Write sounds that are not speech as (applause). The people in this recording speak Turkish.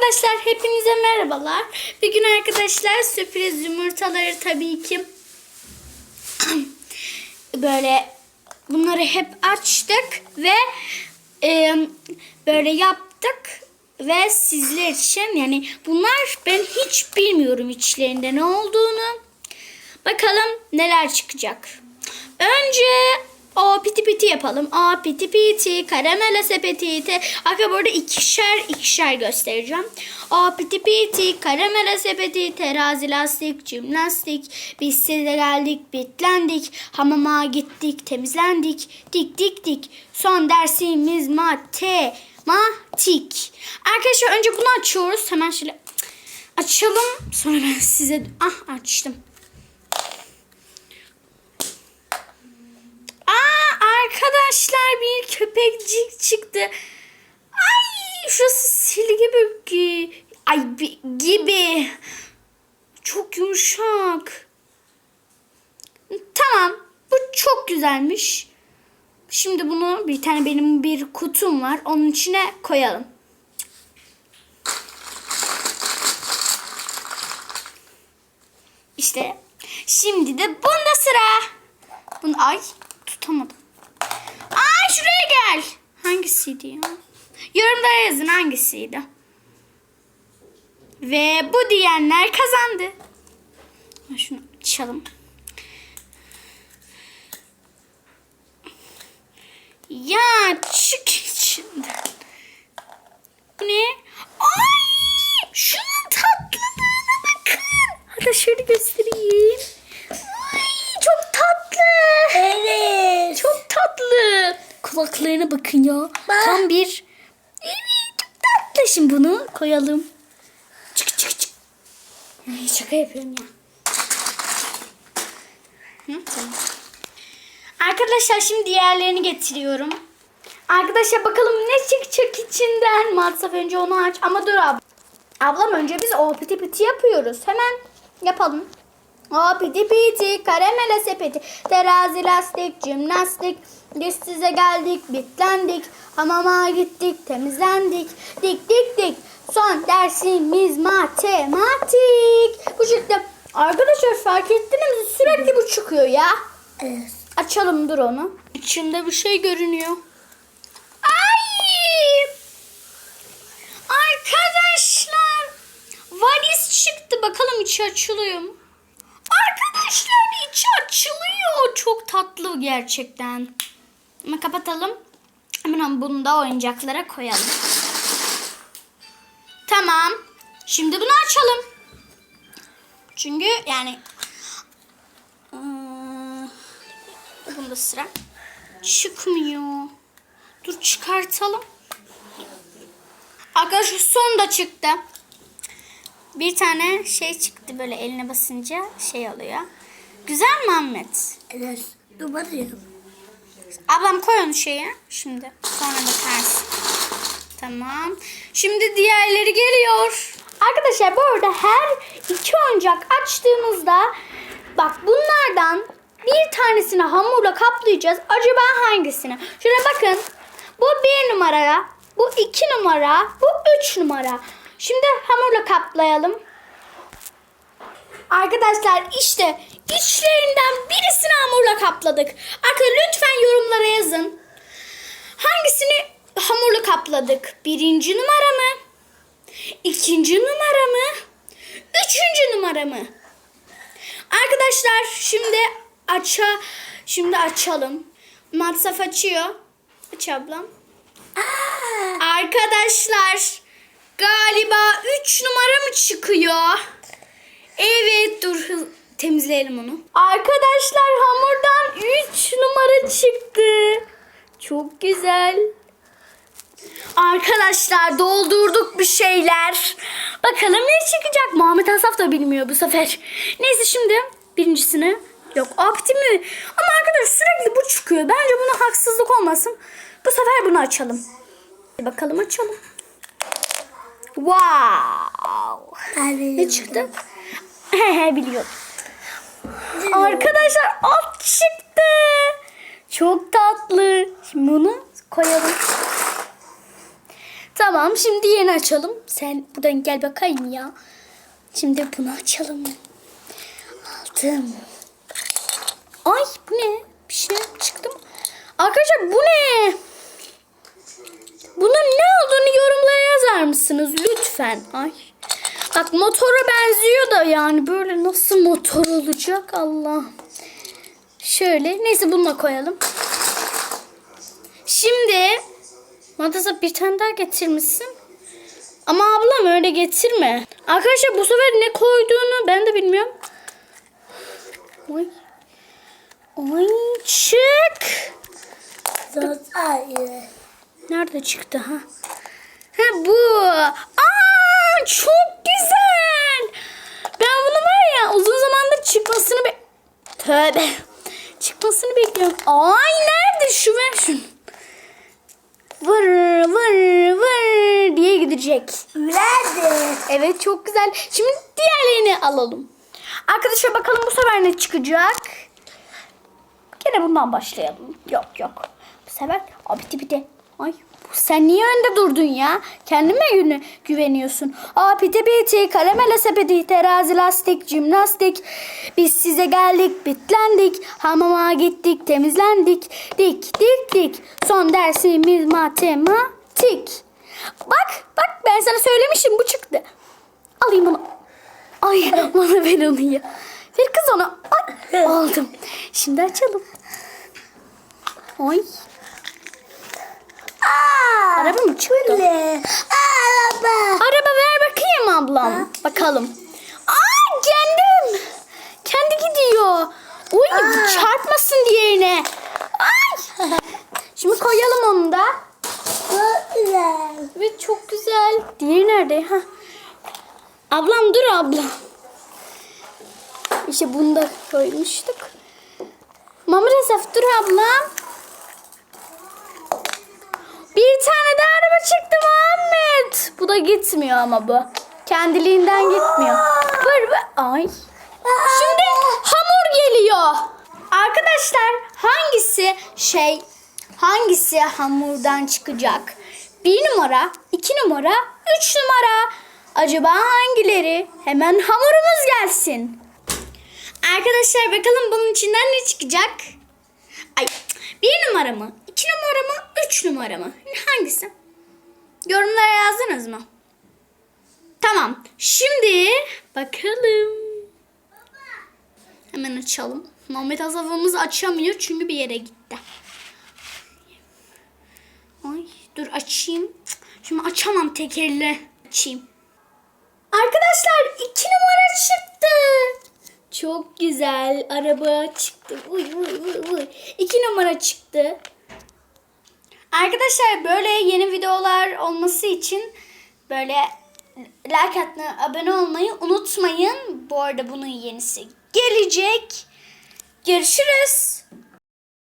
Arkadaşlar hepinize merhabalar. Bir gün arkadaşlar sürpriz yumurtaları tabii ki (clears throat) böyle bunları hep açtık ve e, böyle yaptık ve sizler için yani bunlar ben hiç bilmiyorum içlerinde ne olduğunu. Bakalım neler çıkacak. Önce o piti piti yapalım. O piti piti, karamela sepeti. Arkadaşlar burada ikişer ikişer göstereceğim. O piti piti, karamela sepeti, terazi lastik, jimnastik. Biz size geldik, bitlendik. Hamama gittik, temizlendik. Dik dik dik. Son dersimiz matematik. Arkadaşlar önce bunu açıyoruz. Hemen şöyle açalım. Sonra ben size... Ah açtım. Aa arkadaşlar bir köpekcik çıktı. Ay şurası silgi gibi. Ay bi- gibi. Çok yumuşak. Tamam. Bu çok güzelmiş. Şimdi bunu bir tane benim bir kutum var. Onun içine koyalım. İşte şimdi de bunda sıra. Bunu ay tutamadım. Gel. Hangisiydi ya? Yorumlara yazın hangisiydi. Ve bu diyenler kazandı. Şunu açalım. Ya çık içinden. Bu ne? Ay! Şunun tatlılığına bakın. Hadi şöyle göstereyim. Ay çok tatlı. Evet. Çok tatlı. Kulaklarına bakın ya. Bak. Tam bir... Çok tatlı. Şimdi bunu koyalım. Çık çık çık. Ay, şaka yapıyorum ya. Hı, tamam. Arkadaşlar şimdi diğerlerini getiriyorum. Arkadaşlar bakalım ne çıkacak içinden. Matsaf önce onu aç. Ama dur abla. Ablam önce biz o piti piti yapıyoruz. Hemen yapalım. O piti piti, karamele sepeti, terazi lastik, jimnastik. Biz size geldik, bitlendik. Hamama gittik, temizlendik. Dik dik dik. Son dersimiz matematik. Bu şekilde. Arkadaşlar fark ettiniz mi? Sürekli bu çıkıyor ya. Evet. Açalım dur onu. İçinde bir şey görünüyor. Ay! Arkadaşlar valiz çıktı. Bakalım içi açılıyor mu? Arkadaşlar içi açılıyor. Çok tatlı gerçekten. Ama kapatalım. Hemen bunu da oyuncaklara koyalım. Tamam. Şimdi bunu açalım. Çünkü yani Aa, Bunda sıra. Çıkmıyor. Dur çıkartalım. Arkadaşlar son da çıktı. Bir tane şey çıktı böyle eline basınca şey oluyor. Güzel mi Ahmet? Evet. Dur bakayım. Ablam koy onu şeye şimdi. Sonra bakarsın. Tamam. Şimdi diğerleri geliyor. Arkadaşlar bu arada her iki oyuncak açtığımızda bak bunlardan bir tanesini hamurla kaplayacağız. Acaba hangisini? Şuna bakın. Bu bir numara. Bu iki numara. Bu üç numara. Şimdi hamurla kaplayalım. Arkadaşlar işte içlerinden birisini hamurla kapladık. Arkadaşlar lütfen yorumlara yazın. Hangisini hamurla kapladık? Birinci numara mı? İkinci numara mı? Üçüncü numara mı? Arkadaşlar şimdi aça şimdi açalım. Matsaf açıyor. Aç ablam. Arkadaşlar galiba 3 numara mı çıkıyor? Evet dur temizleyelim onu. Arkadaşlar hamurdan 3 numara çıktı. Çok güzel. Arkadaşlar doldurduk bir şeyler. Bakalım ne çıkacak. Muhammed Asaf da bilmiyor bu sefer. Neyse şimdi birincisini yok opti mi? Ama arkadaş sürekli bu çıkıyor. Bence buna haksızlık olmasın. Bu sefer bunu açalım. Bakalım açalım. Wow. Ne çıktı? (laughs) Biliyorum. Arkadaşlar at çıktı. Çok tatlı. Şimdi bunu koyalım. Tamam şimdi yeni açalım. Sen buradan gel bakayım ya. Şimdi bunu açalım. Aldım. Ay bu ne? Bir şey çıktı mı? Arkadaşlar bu ne? Bunun ne olduğunu yorumlara yazar mısınız lütfen? Ay. Bak motora benziyor da yani böyle nasıl motor olacak Allah. Şöyle neyse bununla koyalım. Şimdi Madasa bir tane daha getirmişsin. Ama ablam öyle getirme. Arkadaşlar bu sefer ne koyduğunu ben de bilmiyorum. Oy. Oy çık. Nerede çıktı ha? Ha bu. Aa çok güzel. Ben bunu var ya uzun zamandır çıkmasını be Tövbe. Çıkmasını bekliyorum. Ay nerede şu ver şunu. Vır vır vır diye gidecek. Nerede? Evet çok güzel. Şimdi diğerlerini alalım. Arkadaşlar bakalım bu sefer ne çıkacak? Gene bundan başlayalım. Yok yok. Bu sefer Aa, bitti bitti. Ay sen niye önde durdun ya? Kendime güveniyorsun. Aa piti piti, karamele sepeti, terazi lastik, jimnastik. Biz size geldik, bitlendik. Hamama gittik, temizlendik. Dik dik dik. Son dersimiz matematik. Bak bak ben sana söylemişim bu çıktı. Alayım bunu. Ay (laughs) bana ver onu ya. Ver kız onu. Ay, aldım. Şimdi açalım. Ay. Aa, Araba mı çıktı? Araba. Araba ver bakayım ablam. Bakalım. Aa kendim. Kendi gidiyor. Uy bu çarpmasın diğerine. Ay. (laughs) Şimdi koyalım onu da. Çok güzel. Evet çok güzel. Diğeri nerede? Ha. Ablam dur ablam. İşte bunu da koymuştuk. Maalesef dur ablam. Bir tane daha araba çıktı Muhammed. Bu da gitmiyor ama bu. Kendiliğinden gitmiyor. Vır vır. Ay. Şimdi hamur geliyor. Arkadaşlar hangisi şey hangisi hamurdan çıkacak? Bir numara, iki numara, üç numara. Acaba hangileri? Hemen hamurumuz gelsin. Arkadaşlar bakalım bunun içinden ne çıkacak? Ay bir numara mı? İki numara mı? Üç numara mı? Hangisi? Yorumlara yazdınız mı? Tamam. Şimdi bakalım. Hemen açalım. Muhammed Azavımız açamıyor çünkü bir yere gitti. Ay dur açayım. Şimdi açamam tek elle. Açayım. Arkadaşlar iki numara çıktı. Çok güzel. Araba çıktı. Uy uy uy uy. İki numara çıktı. Arkadaşlar böyle yeni videolar olması için böyle like atmayı, abone olmayı unutmayın. Bu arada bunun yenisi gelecek. Görüşürüz.